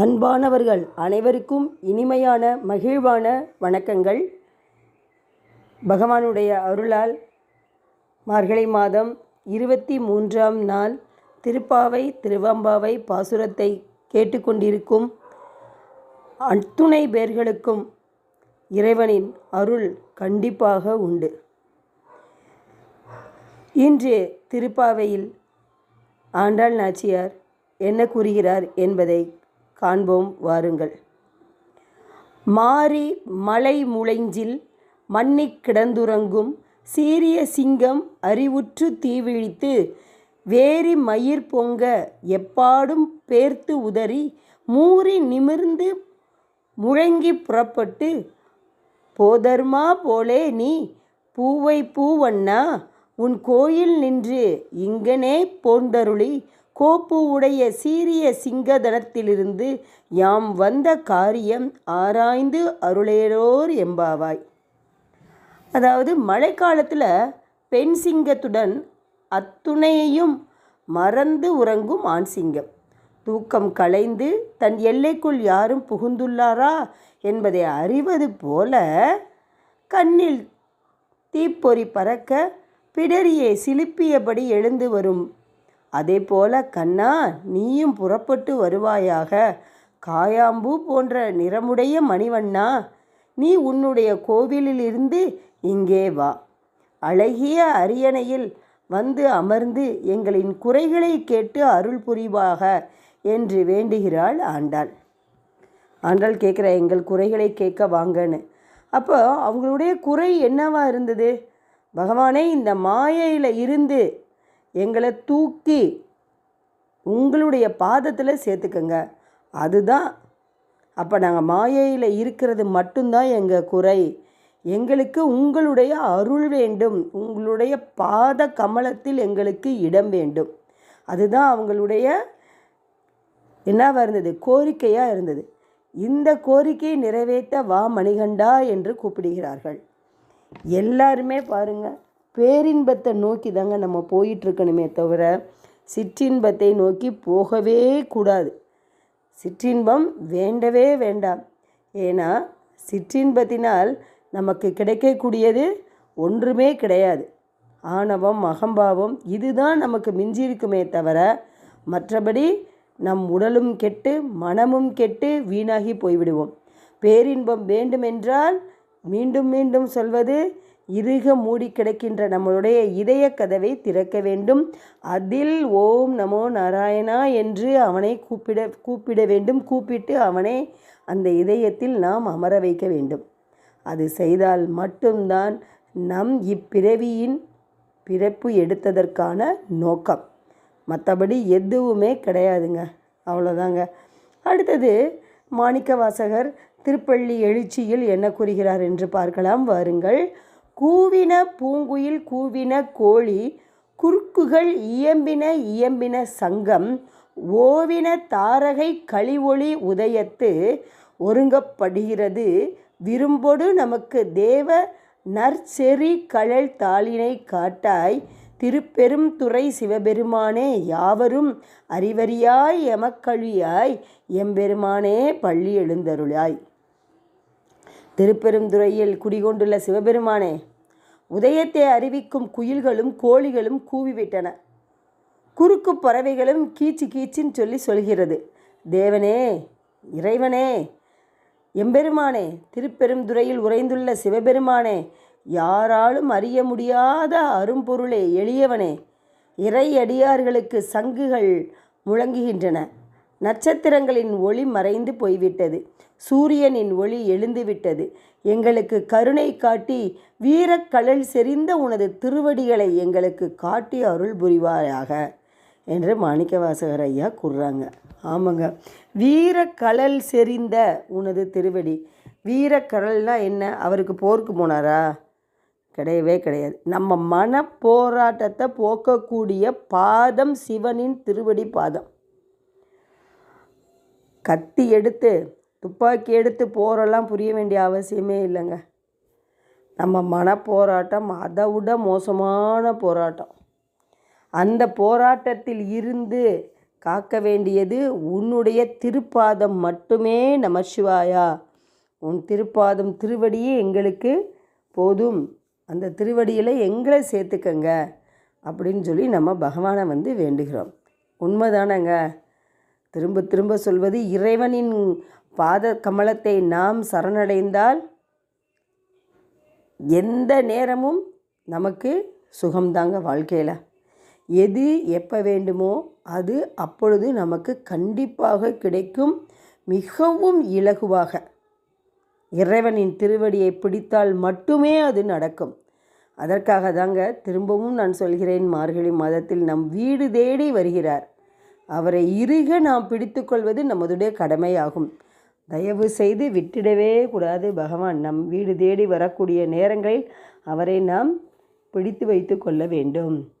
அன்பானவர்கள் அனைவருக்கும் இனிமையான மகிழ்வான வணக்கங்கள். பகவானுடைய அருளால் மார்கழி மாதம் இருபத்தி மூன்றாம் நாள் திருப்பாவை திருவம்பாவை பாசுரத்தை கேட்டுக்கொண்டிருக்கும் அத்துணை பேர்களுக்கும் இறைவனின் அருள் கண்டிப்பாக உண்டு. இன்று திருப்பாவையில் ஆண்டாள் நாச்சியார் என்ன கூறுகிறார் என்பதை காண்போம் வாருங்கள். மாறி மலை முளைஞ்சில் மன்னிக் கிடந்துறங்கும் சீரிய சிங்கம் அறிவுற்று தீவிழித்து வேரி மயிர் பொங்க எப்பாடும் பேர்த்து உதறி மூறி நிமிர்ந்து முழங்கி புறப்பட்டு போதர்மா போலே நீ பூவை பூவண்ணா உன் கோயில் நின்று இங்கனே போந்தருளி கோப்பு உடைய சீரிய சிங்கதனத்திலிருந்து யாம் வந்த காரியம் ஆராய்ந்து அருளேரோர் எம்பாவாய் அதாவது மழைக்காலத்தில் பெண் சிங்கத்துடன் அத்துணையையும் மறந்து உறங்கும் ஆண் சிங்கம். தூக்கம் கலைந்து தன் எல்லைக்குள் யாரும் புகுந்துள்ளாரா என்பதை அறிவது போல கண்ணில் தீப்பொறி பறக்க பிடரியை சிலுப்பியபடி எழுந்து வரும் அதே போல கண்ணா நீயும் புறப்பட்டு வருவாயாக. காயாம்பூ போன்ற நிறமுடைய மணிவண்ணா நீ உன்னுடைய கோவிலிலிருந்து இங்கே வா. அழகிய அரியணையில் வந்து அமர்ந்து எங்களின் குறைகளை கேட்டு அருள் புரிவாக என்று வேண்டுகிறாள் ஆண்டாள். ஆண்டாள் கேட்குற எங்கள் குறைகளை கேட்க வாங்கன்னு. அப்போ அவங்களுடைய குறை என்னவா இருந்தது? பகவானே இந்த மாயையில் இருந்து எங்களை தூக்கி உங்களுடைய பாதத்தில் சேர்த்துக்கங்க. அதுதான். அப்போ நாங்கள் மாயையில் இருக்கிறது மட்டும்தான் எங்கள் குறை. எங்களுக்கு உங்களுடைய அருள் வேண்டும். உங்களுடைய பாத கமலத்தில் எங்களுக்கு இடம் வேண்டும். அதுதான் அவங்களுடைய என்னவாக இருந்தது? கோரிக்கையாக இருந்தது. இந்த கோரிக்கையை நிறைவேற்ற வா மணிகண்டா என்று கூப்பிடுகிறார்கள். எல்லாருமே பாருங்கள் பேரின்பத்தை நோக்கி தாங்க நம்ம போயிட்டுருக்கணுமே தவிர சிற்றின்பத்தை நோக்கி போகவே கூடாது. சிற்றின்பம் வேண்டவே வேண்டாம். ஏன்னா சிற்றின்பத்தினால் நமக்கு கிடைக்கக்கூடியது ஒன்றுமே கிடையாது. ஆணவம் அகம்பாவம் இதுதான் நமக்கு மிஞ்சியிருக்குமே தவிர மற்றபடி நம் உடலும் கெட்டு மனமும் கெட்டு வீணாகி போய்விடுவோம். பேரின்பம் வேண்டுமென்றால் மீண்டும் மீண்டும் சொல்வது இறுக மூடி கிடக்கின்ற நம்மளுடைய இதய கதவை திறக்க வேண்டும். அதில் ஓம் நமோ நாராயணா என்று அவனை கூப்பிட கூப்பிட வேண்டும். கூப்பிட்டு அவனை அந்த இதயத்தில் நாம் அமர வைக்க வேண்டும். அது செய்தால் மட்டும்தான் நம் இப்பிறவியின் பிறப்பு எடுத்ததற்கான நோக்கம். மற்றபடி எதுவுமே கிடையாதுங்க. அவ்வளோதாங்க. அடுத்தது மாணிக்க வாசகர் திருப்பள்ளி எழுச்சியில் என்ன கூறுகிறார் என்று பார்க்கலாம். வாருங்கள். கூவின பூங்குயில் கூவின கோழி குறுக்குகள் இயம்பின இயம்பின சங்கம் ஓவின தாரகை களிவொளி உதயத்து ஒருங்கப்படுகிறது. விரும்பொடு நமக்கு தேவ நற்செறி கழல் தாளினை காட்டாய். திருப்பெரும் துறை சிவபெருமானே யாவரும் அறிவறியாய் எமக்கழியாய். எம்பெருமானே பள்ளி எழுந்தருளாய். திருப்பெருந்துறையில் குடிகொண்டுள்ள சிவபெருமானே உதயத்தை அறிவிக்கும் குயில்களும் கோழிகளும் கூவிவிட்டன. குறுக்கு பறவைகளும் கீச்சு கீச்சின்னு சொல்லி சொல்கிறது. தேவனே இறைவனே எம்பெருமானே திருப்பெருந்துறையில் உறைந்துள்ள சிவபெருமானே யாராலும் அறிய முடியாத அரும்பொருளே எளியவனே இறை அடியார்களுக்கு சங்குகள் முழங்குகின்றன. நட்சத்திரங்களின் ஒளி மறைந்து போய்விட்டது. சூரியனின் ஒளி எழுந்துவிட்டது. எங்களுக்கு கருணை காட்டி வீரக்கழல் செறிந்த உனது திருவடிகளை எங்களுக்கு காட்டி அருள் புரிவாயாக என்று மாணிக்கவாசகர் ஐயா கூறுறாங்க. ஆமாங்க. வீரக்கழல் செறிந்த உனது திருவடி. வீரக்கடல்னால் என்ன? அவருக்கு போருக்கு போனாரா? கிடையவே கிடையாது. நம்ம மன போராட்டத்தை போக்கக்கூடிய பாதம் சிவனின் திருவடி பாதம். கத்தி எடுத்து துப்பாக்கி எடுத்து போரெல்லாம் புரிய வேண்டிய அவசியமே இல்லைங்க. நம்ம மன போராட்டம் அதை விட மோசமான போராட்டம். அந்த போராட்டத்தில் இருந்து காக்க வேண்டியது உன்னுடைய திருப்பாதம் மட்டுமே நமசிவாயா உன் திருப்பாதம் திருவடியே எங்களுக்கு போதும். அந்த திருவடியில் எங்களை சேர்த்துக்கங்க அப்படின்னு சொல்லி நம்ம பகவானை வந்து வேண்டுகிறோம். உண்மைதானங்க. திரும்ப திரும்ப சொல்வது இறைவனின் பாத கமலத்தை நாம் சரணடைந்தால் எந்த நேரமும் நமக்கு சுகம்தாங்க வாழ்க்கையில். எது எப்போ வேண்டுமோ அது அப்பொழுது நமக்கு கண்டிப்பாக கிடைக்கும். மிகவும் இலகுவாக. இறைவனின் திருவடியை பிடித்தால் மட்டுமே அது நடக்கும். அதற்காக தாங்க திரும்பவும் நான் சொல்கிறேன் மார்கழி மாதத்தில் நம் வீடு தேடி வருகிறார். அவரை இறுக நாம் பிடித்துக்கொள்வது நமதுடைய கடமையாகும். தயவு செய்து விட்டுடவே கூடாது பகவான். நம் வீடு தேடி வரக்கூடிய நேரங்களில் அவரை நாம் பிடித்து வைத்து கொள்ள வேண்டும்.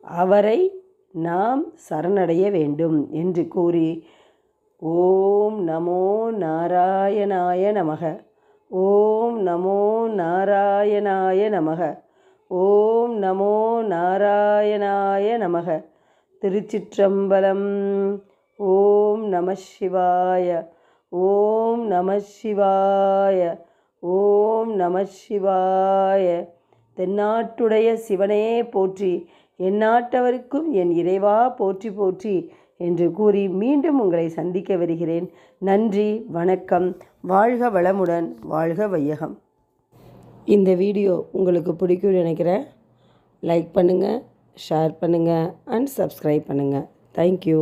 அவரை நாம் சரணடைய வேண்டும் என்று கூறி ஓம் நமோ நாராயணாய நமக. ஓம் நமோ நாராயணாய நமக. ஓம் நமோ நாராயணாய நமக. திருச்சிற்றம்பலம். ஓம் நம சிவாய. ஓம் நம சிவாய ஓம் நம சிவாய. தென்னாட்டுடைய சிவனே போற்றி எந்நாட்டவருக்கும் என் இறைவா போற்றி போற்றி என்று கூறி மீண்டும் உங்களை சந்திக்க வருகிறேன். நன்றி வணக்கம். வாழ்க வளமுடன் வாழ்க வையகம். இந்த வீடியோ உங்களுக்கு பிடிக்கும்னு நினைக்கிறேன். லைக் பண்ணுங்கள் ஷேர் பண்ணுங்கள் அண்ட் சப்ஸ்கிரைப் பண்ணுங்கள் தேங்க்யூ